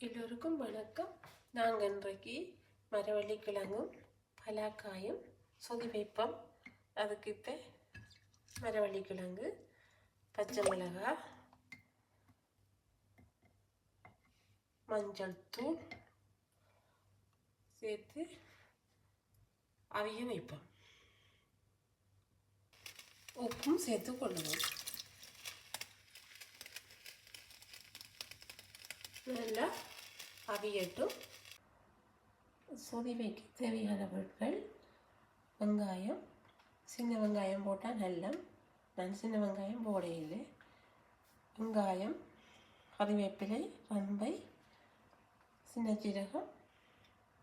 எல்லோருக்கும் வணக்கம். நாங்கள் இன்றைக்கு மரவள்ளி கிழங்கும் பலாக்காயும் சொதி வைப்போம் அதுக்கு இப்போ மரவள்ளி கிழங்கு பச்சை மிளகாய் மஞ்சள் தூள் சேர்த்து அவிய வைப்போம். உப்பும் சேர்த்து கொள்ளுவோம் நல்லா அவியட்டும். சொதிவைக்கு தேவையான பொருட்கள் வெங்காயம் சின்ன வெங்காயம் போட்டால் நல்லா நான் சின்ன வெங்காயம் போடையில் வெங்காயம் கறிவேப்பிலை ரம்பை சின்ன சீரகம்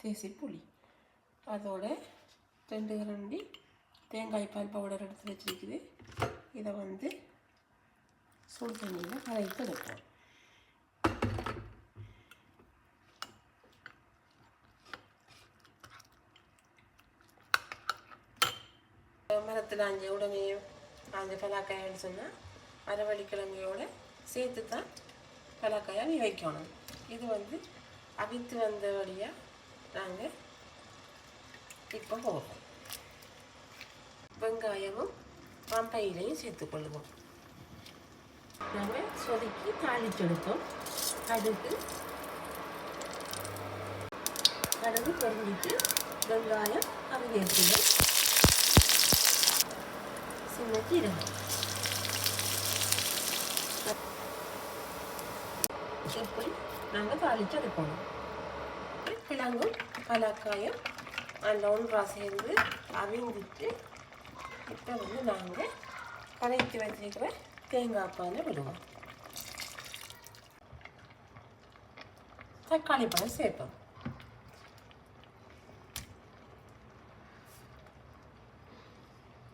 தேசி புளி அதோட ரெண்டு கரண்டி தேங்காய் பால் பவுடர் எடுத்து வச்சிருக்குது. இதை வந்து சுடு தண்ணியில் கரைத்து எடுப்போம். மரத்தில் அஞ்சு உடனே அஞ்சு பலாக்காயன்னு சொன்னால் மரவள்ளி சேர்த்து தான் பலாக்காயை நீ வைக்கணும் இது வந்து அவித்து வந்த வழியாக நாங்கள் இப்போ போடுறோம் வெங்காயமும் பம்பையிலையும் சேர்த்துக்கொள்வோம் நாங்கள் சொதுக்கி தாளிச்செடுத்தோம். கடுகு கடுகு பொருந்திட்டு வெங்காயம் கருவேப்பிலை சின்ன ஜீரகம் நாங்கள் தாளித்து எடுக்கணும் கிழங்கும் பலாக்காயும் அதில் ஒன்றாக சேர்ந்து அவிழ்ந்துட்டு இப்போ வந்து நாங்கள் கரைத்து வச்சிருக்கிற தேங்காய் பாலை விடுவோம் தக்காளி பழம் சேர்ப்போம்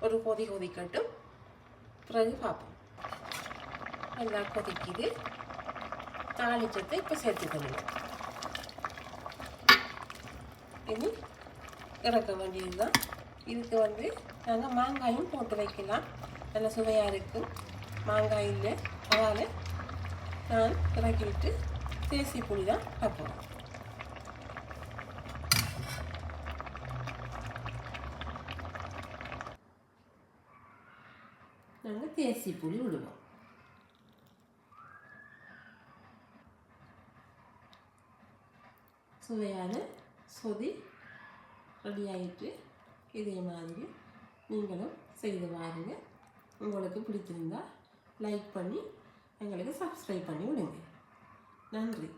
ஒரு கொதி கொதிக்கட்டும் பிறகு பார்ப்போம். நல்லா கொதிக்குது. தாளிச்சத்தை இப்போ சேர்த்துக்கணும் இது இறக்க வேண்டியது தான் இதுக்கு வந்து நாங்கள் மாங்காயும் போட்டு வைக்கலாம். நல்ல சுவையாக இருக்கும். மாங்காய் இல்லை அதனால் நான் இறக்கி விட்டு தேசி புளி தான் வைப்போம் நாங்கள் தேசி புளி விடுவோம் சுவையான சொதி ரெடியாகிட்டு இதே மாதிரி நீங்களும் செய்து பாருங்க உங்களுக்கு பிடிச்சிருந்தா லைக் பண்ணி எங்களுக்கு சப்ஸ்கிரைப் பண்ணி விடுங்க நன்றி